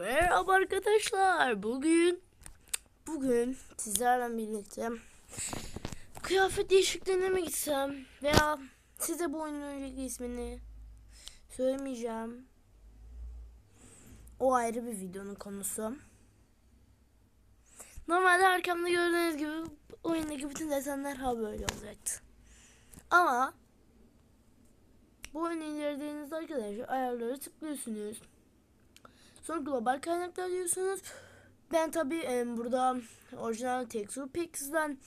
Merhaba arkadaşlar. Bugün bugün sizlerle birlikte kıyafet değişikliğine mi gitsem veya size bu oyunun önceki ismini söylemeyeceğim. O ayrı bir videonun konusu. Normalde arkamda gördüğünüz gibi oyundaki bütün desenler ha böyle olacaktı. Ama bu oyunu indirdiğinizde arkadaşlar ayarları tıklıyorsunuz. Sonra global kaynaklar diyorsunuz. Ben tabi burada orijinal texture packs'den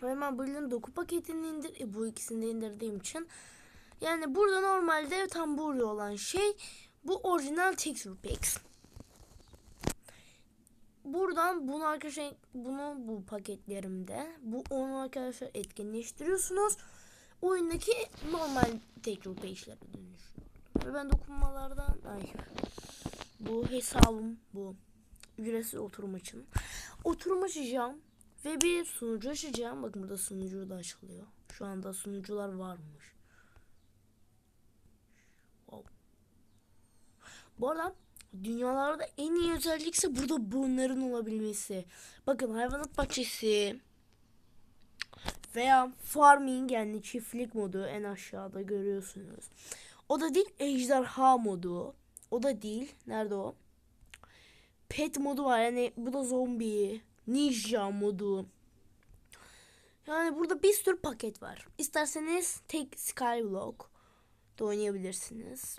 hemen Brilliant doku paketini indir e, bu ikisini de indirdiğim için yani burada normalde tam burada olan şey bu orijinal texture packs. Buradan bunu arkadaşlar bunu bu paketlerimde bu onu arkadaşlar etkinleştiriyorsunuz. Oyundaki normal texture packs'lere dönüşüyor. Ve ben dokunmalardan ay bu hesabım bu. Ücretsiz oturum için. Oturum açacağım ve bir sunucu açacağım. Bakın burada sunucu da açılıyor. Şu anda sunucular varmış. Wow. Bu arada dünyalarda en iyi özellikse burada bunların olabilmesi. Bakın hayvanat bahçesi veya farming yani çiftlik modu en aşağıda görüyorsunuz. O da değil ejderha modu. O da değil. Nerede o? Pet modu var. Yani bu da zombi. Ninja modu. Yani burada bir sürü paket var. İsterseniz tek Skyblock da oynayabilirsiniz.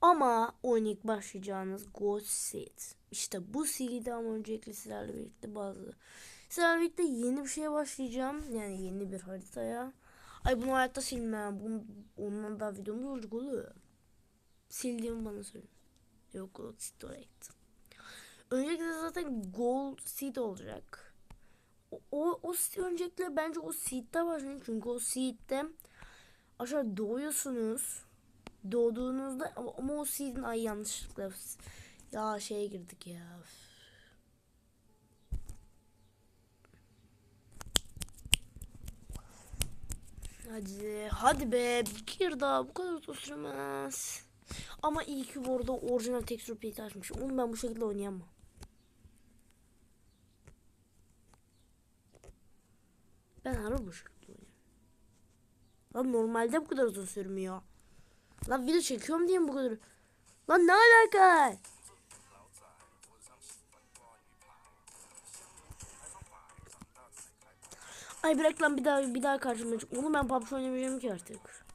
Ama oynayıp başlayacağınız Ghost Seed. İşte bu seride ama öncelikle sizlerle birlikte bazı sizlerle birlikte yeni bir şeye başlayacağım. Yani yeni bir haritaya. Ay bunu hayatta silmem. Bunu, ondan daha videomda olacak oluyor. Sildiğimi bana söyle. Yok Gold Seed direkt. Öncelikle zaten Gold Seed olacak. O, o, o öncelikle bence o Seed'de başlayın. Çünkü o Seed'de aşağı doğuyorsunuz. Doğduğunuzda ama, o Seed'in ay yanlışlıkla ya şeye girdik ya. Hadi, hadi be, gir daha bu kadar uzun sürmez. Ama iyi ki bu arada orijinal texture pack açmış. Onu ben bu şekilde oynayamam. Ben harbi bu şekilde oynuyorum. Lan normalde bu kadar uzun sürmüyor. Lan video çekiyorum diye mi bu kadar? Lan ne alaka? Ay bırak lan bir daha bir daha karşıma çık. Onu ben PUBG oynamayacağım ki artık.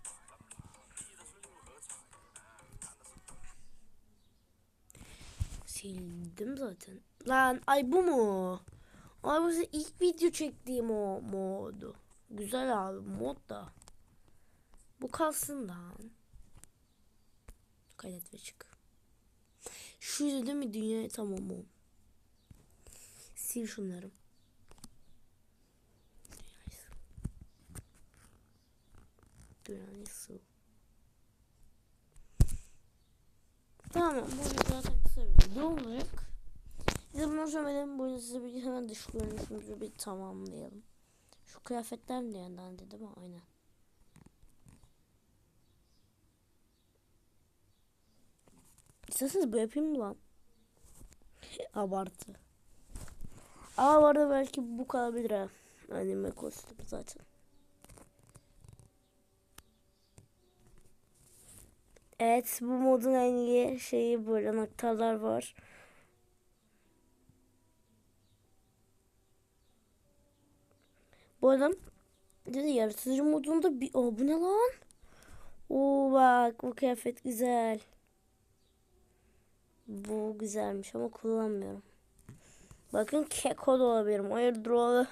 Sildim zaten. Lan ay bu mu? Ay bu ilk video çektiğim o modu. Güzel abi mod da. Bu kalsın lan. Kaydet ve çık. Şuydu değil mi dünya tamam o. Sil şunları. Dünyayı sil. Tamam bu zaten kısa bir video olacak. Bundan sonra benim boyunca size bir hemen dış görünüşümüzü bir tamamlayalım. Şu kıyafetler mi yandan dedim ama aynen. İsterseniz bu yapayım mı lan? Abartı. Ama bu arada belki bu kalabilir ha. Anime kostümü zaten. Evet bu modun en iyi şeyi böyle anahtarlar var. Bu adam dedi yaratıcı modunda bir o bu ne lan? Oo bak bu kıyafet güzel. Bu güzelmiş ama kullanmıyorum. Bakın keko da olabilirim. Hayırdır o.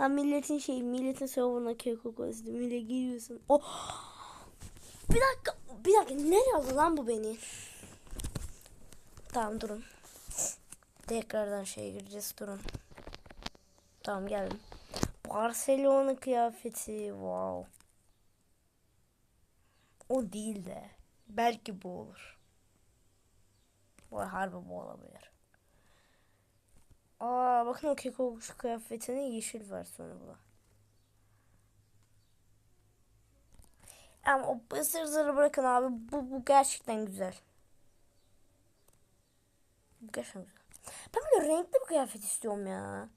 Lan milletin şey milletin serverına keko kostümüyle Mille giriyorsun. Oh. Bir dakika. Bir dakika. Nereye aldı lan bu beni? Tamam durun. Tekrardan şeye gireceğiz durun. Tamam geldim. Barcelona kıyafeti. Wow. O değil de. Belki bu olur. Bu harbi bu olabilir. Aa bakın o keko kıyafetinin yeşil versiyonu bu. Ama o zır zırı bırakın abi. Bu, bu gerçekten güzel. Bu gerçekten güzel. Ben böyle renkli bir kıyafet istiyorum ya.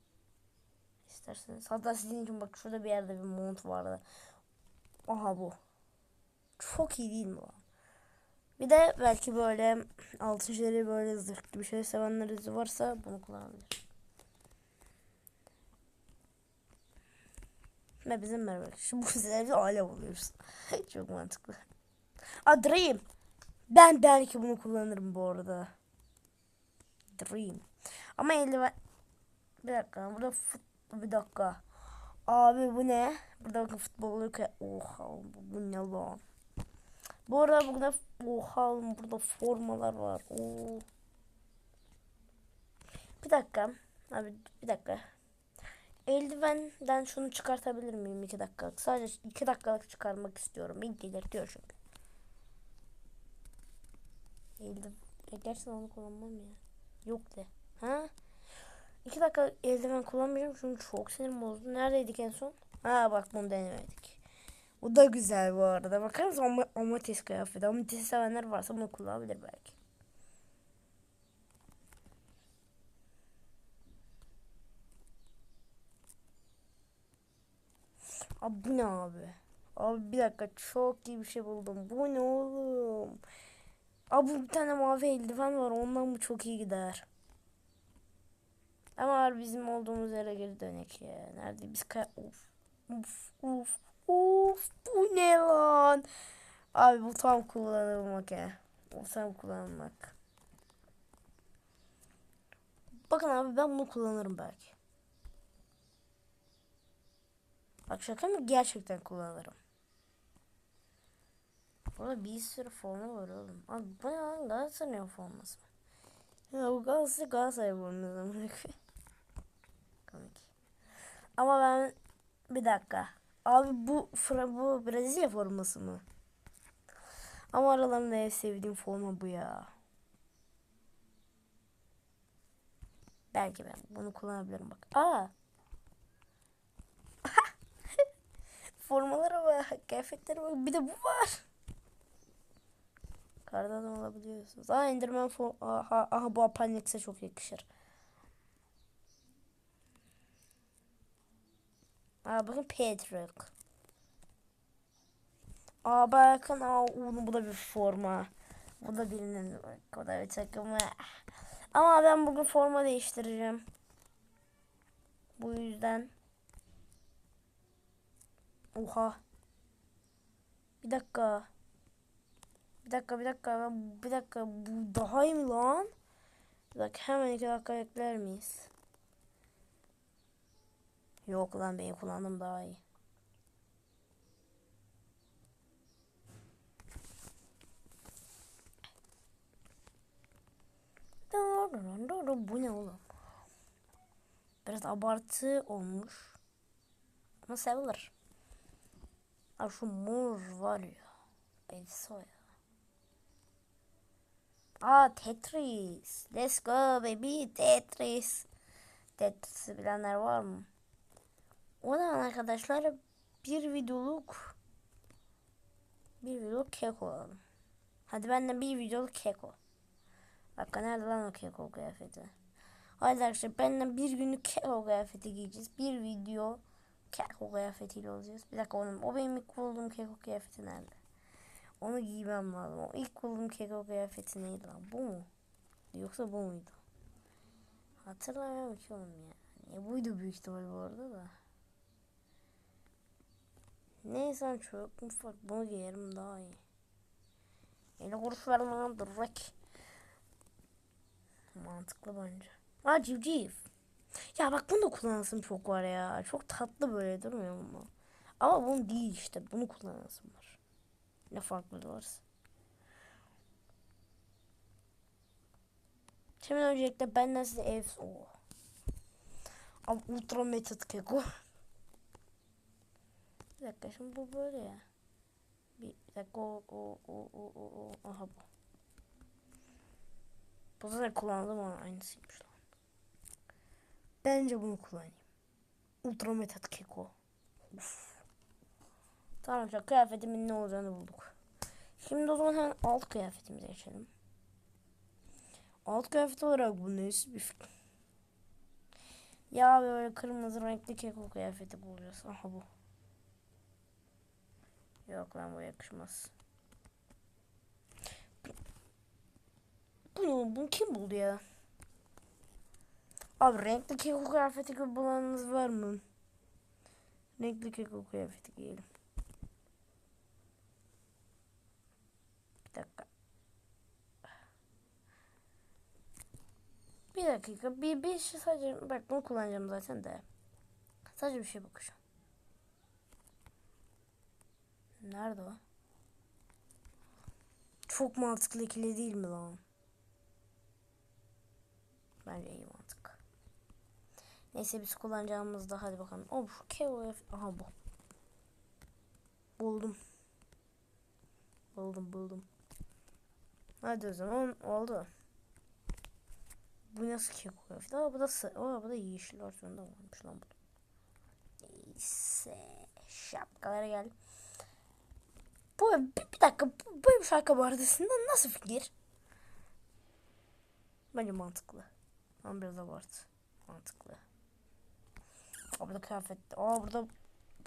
İsterseniz. Hatta sizin için bak şurada bir yerde bir mont vardı. Aha bu. Çok iyi değil mi bu? Bir de belki böyle şeyleri böyle zırhlı bir şey sevenleriniz varsa bunu kullanabilir. Ve bizim merhaba. Şimdi bu bir alev oluyoruz. Çok mantıklı. Aa Dream. Ben belki bunu kullanırım bu arada. Dream. Ama eldiven... Bir dakika. Burada fut... Bir dakika. Abi bu ne? Burada bakın futbol oluyor. Oha bu ne lan? Bu arada burada oha burada formalar var. Oo. Bir dakika. Abi bir dakika. Eldivenden şunu çıkartabilir miyim iki dakikalık? Sadece iki dakikalık çıkarmak istiyorum. Beni delirtiyor çünkü. Eldiven. Gerçekten onu kullanmam ya. Yok de. Ha? İki dakika eldiven kullanmayacağım çünkü çok sinirim bozdu. Neredeydik en son? Ha bak bunu denemedik. Bu da güzel bu arada. Bakar mısın ama amatist kıyafeti. Amatist sevenler varsa bunu kullanabilir belki. Abi bu ne abi? Abi bir dakika çok iyi bir şey buldum. Bu ne oğlum? Abi bir tane mavi eldiven var. Ondan bu çok iyi gider. Ama abi bizim olduğumuz yere geri dönek ya. Nerede biz kay... Of. Of. Of. Of. Bu ne lan? Abi bu tam kullanılmak ya. Bu tam kullanılmak. Bakın abi ben bunu kullanırım belki. Bak şaka mı? Gerçekten kullanırım. Burada bir sürü forma var oğlum. Abi bu ne lan? Galatasaray forması? Ya bu Galatasaray Galatasaray forması Komik. Ama ben bir dakika. Abi bu bu Brezilya forması mı? Ama aralarında en sevdiğim forma bu ya. Belki ben bunu kullanabilirim bak. Aa. Formalara bak, kıyafetlere bak. Bir de bu var. Kardan alabiliyorsunuz. Aa Enderman fo aha, aha bu Apandix'e çok yakışır. Aa bakın Patrick. Aa bakın aa oğlum bu da bir forma. Bu da birinin o da bir takımı. Ama ben bugün forma değiştireceğim. Bu yüzden. Oha. Bir dakika. Bir dakika bir dakika. Bir dakika. Bu daha iyi mi lan? Bir dakika hemen iki dakika ekler miyiz? Yok lan benim kullandım daha iyi. Bu ne oğlum? Biraz abartı olmuş. Ama sevilir. Abi şu mor var ya. Efsa ya. Aa Tetris. Let's go baby Tetris. Tetris'i bilenler var mı? O zaman arkadaşlar bir videoluk bir videoluk kek olalım. Hadi benden bir videoluk keko. Bak nerede lan o keko kıyafeti? Hadi arkadaşlar benden bir günlük keko kıyafeti giyeceğiz. Bir video keko kıyafetiyle olacağız. Bir dakika onun o benim ilk bulduğum keko kıyafeti nerede? Onu giymem lazım. O ilk bulduğum keko kıyafeti neydi lan? Bu mu? Yoksa bu muydu? Hatırlamıyorum ki oğlum ya. E, buydu büyük ihtimal bu arada da. Neyse çok mutfak bunu giyerim daha iyi. Ele kuruş vermeden direkt. Mantıklı bence. Aa civciv. Ya bak bunu da kullanasım çok var ya. Çok tatlı böyle durmuyor mu? Ama bunu değil işte. Bunu kullanasım var. Ne farklı varsa. Şimdi öncelikle benden size ev... Oh. Abi ultra method keko. Bir dakika şimdi bu böyle ya. Bir dakika o o o o o o aha bu. Bu zaten kullandım ama aynısıymış lan. Bence bunu kullanayım. Ultra metat keko. Uf. Tamam şu kıyafetimin ne olacağını bulduk. Şimdi o zaman hemen alt kıyafetimize geçelim. Alt kıyafet olarak bu neyse bir fikir. Ya böyle kırmızı renkli keko kıyafeti bulacağız. Aha bu. Yok lan bu yakışmaz. Bunu, bunu kim buldu ya? Abi renkli keko kıyafeti bulanınız var mı? Renkli keko kıyafeti giyelim. Bir dakika. Bir dakika. Bir, bir şey sadece bak bunu kullanacağım zaten de. Sadece bir şey bakacağım. Nerede o? Çok mantıklı ikili değil mi lan? Bence iyi mantık. Neyse biz kullanacağımızda hadi bakalım. Oh KOF. Aha bu. Buldum. Buldum buldum. Hadi o zaman oldu. Bu nasıl kıyafet? Aa bu da sı- Aa bu da yeşil versiyonda varmış lan bu. Neyse. Şapkalara gel. Bu bir, bir dakika bu, bu şarkı bardasında nasıl fikir? Bence mantıklı. Ama biraz abartı. Mantıklı. Burada kıyafet. Aa burada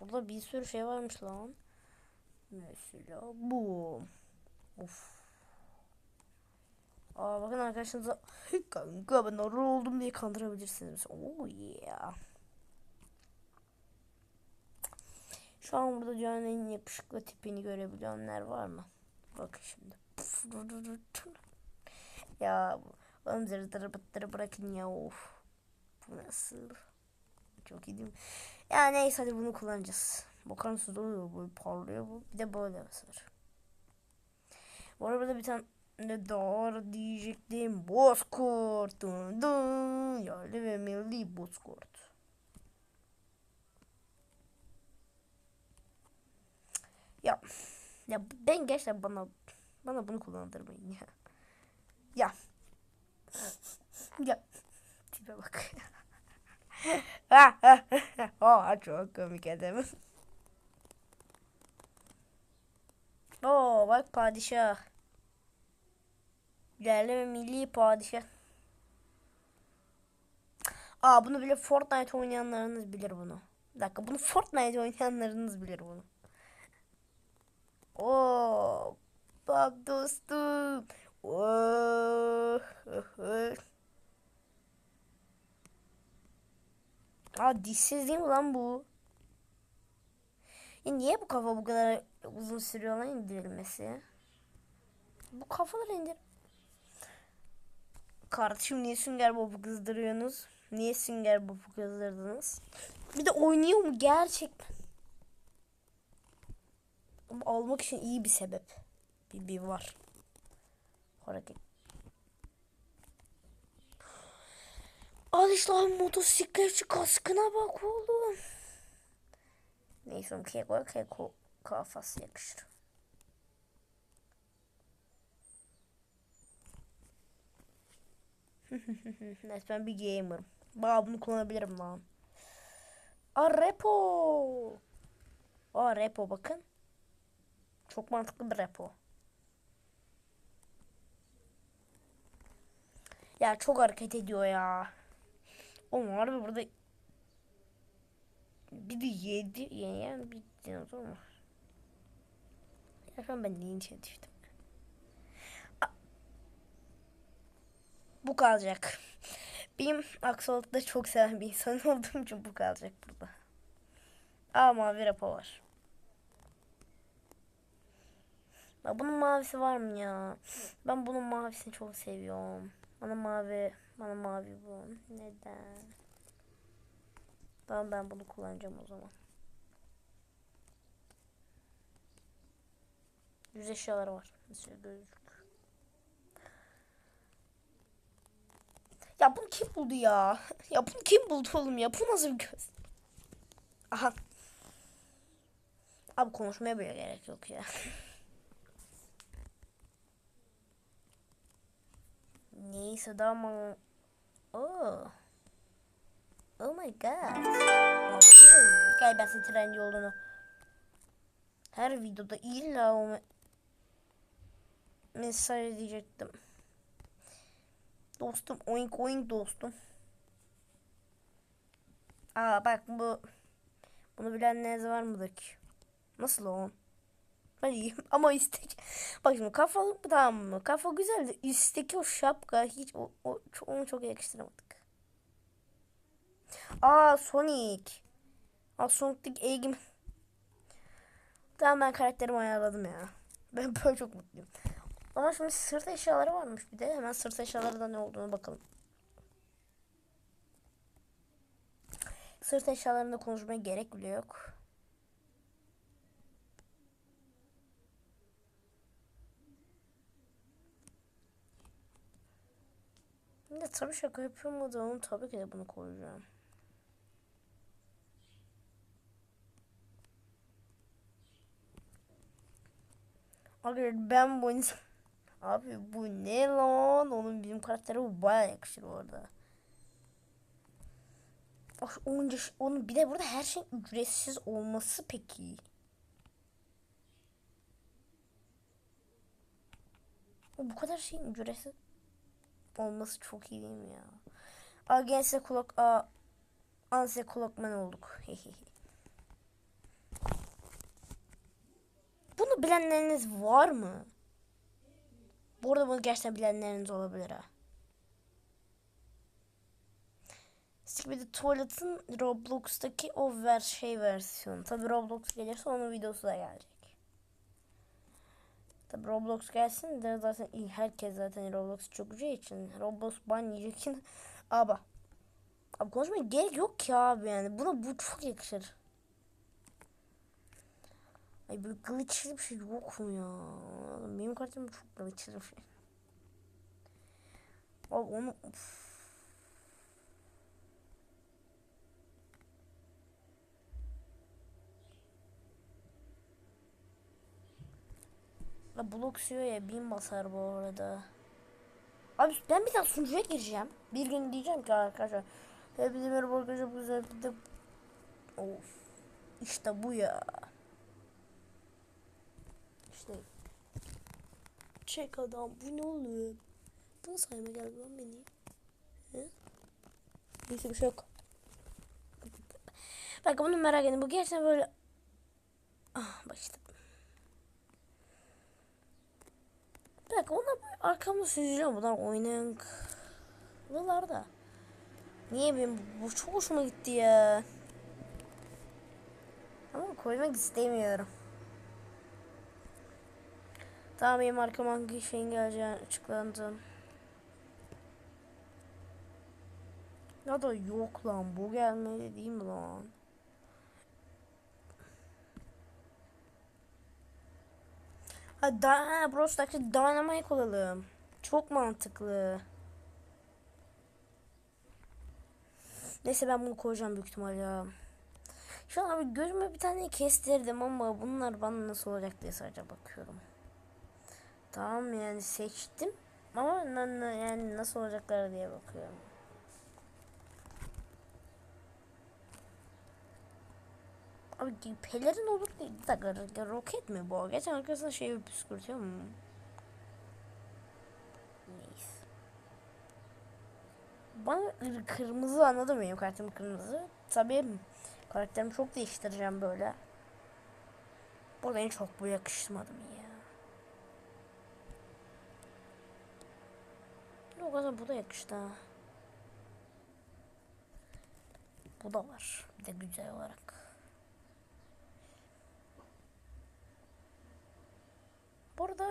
burada bir sürü şey varmış lan. Mesela bu. Of. Aa bakın arkadaşınıza kanka ben arı oldum diye kandırabilirsiniz. Oh yeah. Şu an burada dünyanın en yakışıklı tipini görebilenler var mı? Bakın şimdi. ya bıttırı bırakın ya of. Bu nasıl? Çok iyi değil mi? Ya neyse hadi bunu kullanacağız. Bakar mısınız oluyor böyle parlıyor bu. Bir de böyle var. Bu arada bir tane ne doğru diyecektim. Bozkurt. Dun dun. Yerli ve milli bozkurt. Ya. Ya ben gerçekten bana bana bunu kullandırmayın ya. Ya. Ya. Tipe bak. oh, çok komik adam. Oo bak padişah. Yerli ve milli padişah. Aa bunu bile Fortnite oynayanlarınız bilir bunu. Bir dakika bunu Fortnite oynayanlarınız bilir bunu. Oo bak dostum. Oo. Aa dişsiz değil mi lan bu? Ya niye bu kafa bu kadar uzun sürüyor lan indirilmesi? Bu kafaları indir. Kardeşim niye Sünger Bob'u kızdırıyorsunuz? Niye Sünger Bob'u kızdırdınız? Bir de oynuyor mu gerçekten? Almak için iyi bir sebep. Bir, bir var. Hareket. Al işte motosikletçi kaskına bak oğlum. Neyse keko keko kafası yakışır. Neyse ben bir gamer'ım. Bana bunu kullanabilirim lan. Aa repo. Aa repo bakın. Çok mantıklı bir repo. Ya çok hareket ediyor ya. O harbi burada bir de yedi yeyen bir dinozor mu? An ben linçe düştüm. A- Bu kalacak. Benim aksolotlu çok seven bir insan olduğum için bu kalacak burada. Aa mavi rapo var. Ya bunun mavisi var mı ya? Ben bunun mavisini çok seviyorum. Bana mavi, bana mavi bu. Neden? Tamam ben bunu kullanacağım o zaman. Yüz eşyaları var. Mesela gözlük. Ya bunu kim buldu ya? Ya bunu kim buldu oğlum ya? Bu nasıl bir göz? Aha. Abi konuşmaya bile gerek yok ya. Neyse tamam. Oh. Oh my god. Senin trendy olduğunu. Her videoda illa o me mesaj diyecektim. Dostum oink oink dostum. Aa bak bu bunu bilenleriniz var mıdır ki? Nasıl o? Ben iyiyim ama istek. Bak şimdi kafa tamam mı? Kafa güzel de üstteki o şapka hiç o, o onu çok yakıştıramadık. Aa Sonic. Aa Sonic'teki Eggman. Tamam ben karakterimi ayarladım ya. Ben böyle çok mutluyum. Ama şimdi sırt eşyaları varmış bir de. Hemen sırt eşyaları da ne olduğunu bakalım. Sırt eşyalarında konuşmaya gerek bile yok. De tabii şaka yapıyorum o zaman tabii ki de bunu koyacağım. Abi ben bu. Abi bu ne lan? Onun bizim karaktere bu baya yakışır orada. Bak onca onun bir de burada her şey ücretsiz olması peki. Bu kadar şeyin ücretsiz olması çok iyi değil mi ya? Agense kulak a Anse kulakman olduk. Bunu bilenleriniz var mı? Bu arada bunu gerçekten bilenleriniz olabilir ha. Skibidi Tuvalet'in Roblox'taki o ver şey versiyonu. Tabi Roblox gelirse onun videosu da gelecek. Tabi Roblox gelsin de zaten. Herkes zaten Roblox çok güzel için. Roblox ban yiyecek için. Abi. Abi konuşmaya gerek yok ki abi yani. Buna bu çok yakışır. Ay böyle glitchli bir şey yok mu ya? Benim kartım çok glitchli bir şey. Abi onu... Uf. La blok ya bin basar bu arada. Abi ben bir daha sunucuya gireceğim. Bir gün diyeceğim ki arkadaşlar. Hepinize merhaba arkadaşlar. Bu güzel bir de... Of. İşte bu ya. İşte. Çek adam. Bu ne oluyor? Bu nasıl sayma geldi lan beni? He? Neyse bir şey yok. Bak bunu merak edin. Bu gerçekten böyle... Ah bak. Bak onlar böyle arkamda süzülüyor. Bunlar oynayan kılılar Niye benim bu çok hoşuma gitti ya. Ama koymak istemiyorum. Tamam benim arkama hangi şeyin geleceğini açıklandı. Ya da yok lan bu gelmedi değil mi lan? Da, Brawl Stars'ta Dynamite olalım. Çok mantıklı. Neyse ben bunu koyacağım büyük ihtimal ya. Şu an abi gözüme bir tane kestirdim ama bunlar bana nasıl olacak diye sadece bakıyorum. Tamam yani seçtim ama yani nasıl olacaklar diye bakıyorum. Abi pelerin olur değil. Bir dakika roket mi bu? Geçen arkasında şey püskürtüyor mu? Neyse. Bana kırmızı anladım benim kartım kırmızı. Tabii karakterimi çok değiştireceğim böyle. Bu en çok bu yakışmadı ya? O kadar bu da yakıştı. Bu da var. Bir de güzel olarak.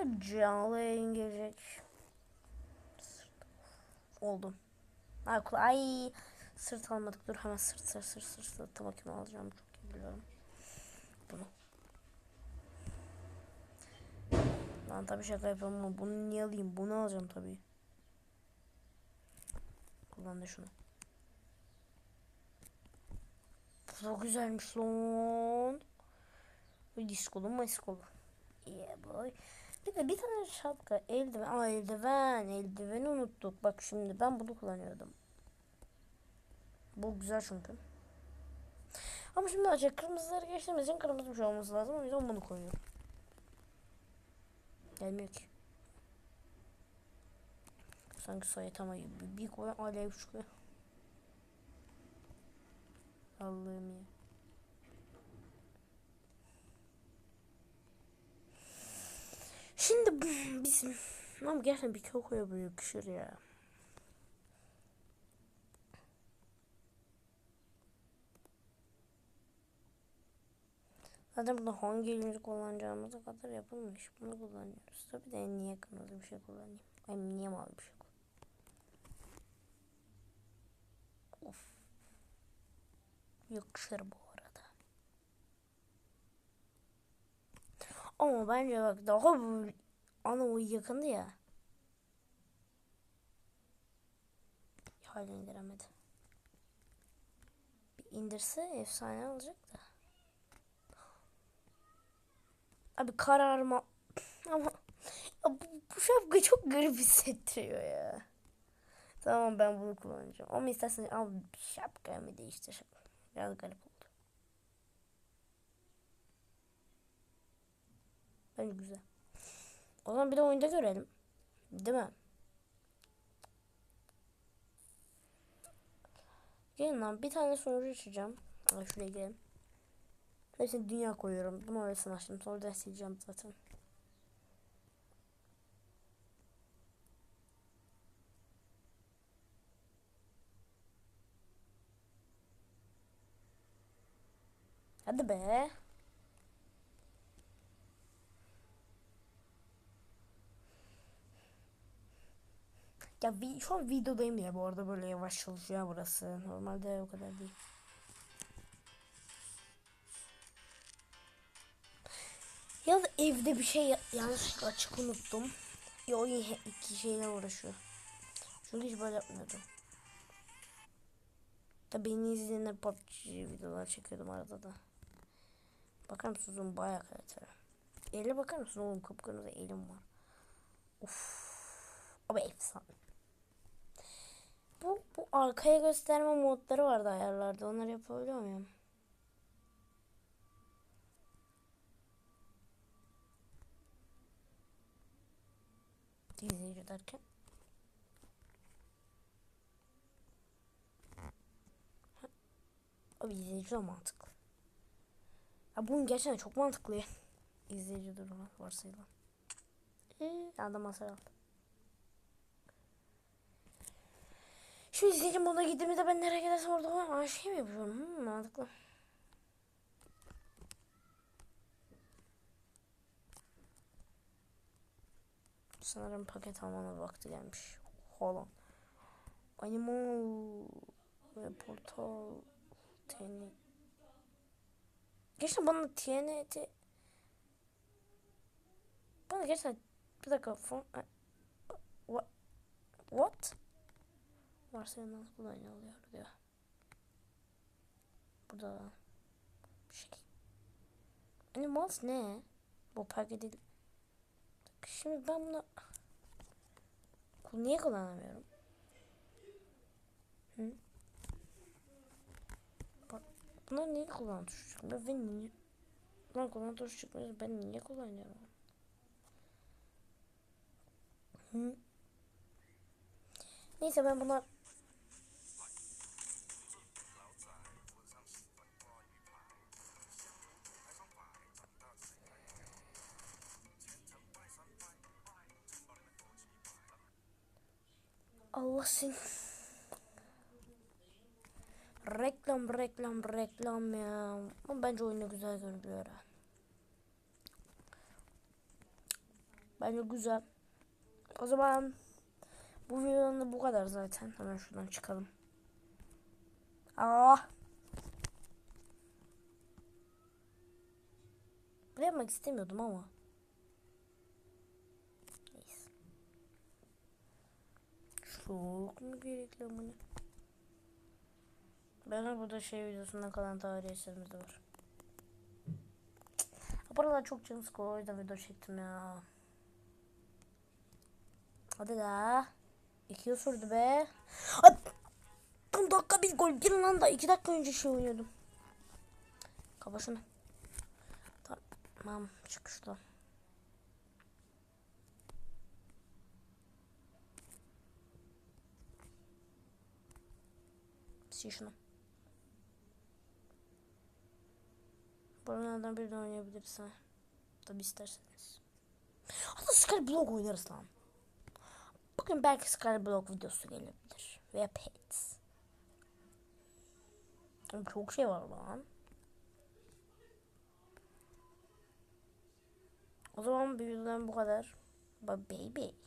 Burada canlı yayın gelecek. Oldum. Ay, ay sırt almadık. Dur hemen sırt sırt sırt sırt sırt. Kim alacağım çok iyi biliyorum. Bunu. Lan tabii şaka yapıyorum ama bunu niye alayım? Bunu alacağım tabii. Kullan da şunu. Da güzelmiş lan. Diskolu maskolu. Yeah boy. Bir de bir tane şapka, eldiven. Aa eldiven, eldiveni unuttuk. Bak şimdi ben bunu kullanıyordum. Bu güzel çünkü. Ama şimdi açık kırmızıları geçtiğimiz için kırmızı bir şey olması lazım. O yüzden bunu koyuyorum. Gelmiyor ki. Sanki Saitama gibi bir koy alev çıkıyor. Allah'ım ya. Şimdi bu- bizim ama gerçekten bir Kyoko'ya böyle yakışır ya. Zaten burada hangi elimizi kullanacağımıza kadar yapılmış. Bunu kullanıyoruz. Tabii de en niye kırmızı bir şey kullanayım. Ay niye mavi bir şey kullanayım. Of. Yakışır bu arada. Ama bence bak daha böyle ana o yakındı ya. Hala indiremedi. Bir indirse efsane olacak da. Abi kararma ama ya bu, bu şapka çok garip hissettiriyor ya. Tamam ben bunu kullanacağım. Ama istersen al şapkamı değiştir. Biraz garip oldu. Bence güzel. O zaman bir de oyunda görelim. Değil mi? Gelin lan bir tane soru açacağım. Ay şuraya gelin. Hepsini dünya koyuyorum. Bunu öylesine açtım. Sonra da sileceğim zaten. Hadi be. Ya vi- şu an videodayım ya bu arada böyle yavaş çalışıyor burası. Normalde o kadar değil. Ya evde bir şey ya- yanlışlıkla açık unuttum. Ya o iki şeyle uğraşıyor. Çünkü hiç böyle yapmıyordum. Da beni izleyenler PUBG videolar çekiyordum arada da. Bakar mısınız bayağı kaliteli. Elle bakar mısın oğlum kıpkırmızı elim var. Uf. Ama efsane. Bu, bu arkaya gösterme modları vardı ayarlarda. Onları yapabiliyor muyum? İzleyici derken. Abi izleyici de mantıklı. Ya bunun gerçekten çok mantıklı. İzleyici durumu varsayılan. Eee adam masal aldı. Şu izleyici moda gittiğimizde ben nereye gidersem orada olan şey mi yapıyorum? Hmm, mantıklı. Sanırım paket almanın vakti gelmiş. Hold Animal ve portal TNT. Gerçekten bana TNT bana gerçekten bir dakika fon what what varsayılan kullanılıyor diyor. Burada bir şey. Animals ne? Bu paketi Şimdi ben bunu niye kullanamıyorum? Hı? Bak bunlar niye kullan tuşu çıkmıyor? Ben niye? Bunlar kullan çıkmıyor. Ben niye kullanıyorum? Hı? Neyse ben buna Allah seni. Reklam reklam reklam ya. Ama bence oyunu güzel görünüyor. Bence güzel. O zaman bu videonun da bu kadar zaten. Hemen şuradan çıkalım. Aa. Bunu yapmak istemiyordum ama. Neyse. Çok mu gerekli ne? Ben burada şey videosundan kalan tarih eserimiz de var. Buralar çok canım sıkıyor o yüzden video çektim ya. Hadi da. İki yıl sürdü be. Hadi. Tam dakika bir gol. Bir lan da iki dakika önce şey oynuyordum. Kapa şunu. Tamam çık şuradan. PlayStation'a. Buralardan birini oynayabiliriz ha. Tabi isterseniz. Hatta Skyblock oynarız lan. Bugün belki Skyblock videosu gelebilir. Veya Pets. Çok şey var lan. O zaman bir videodan bu kadar. Bye baby.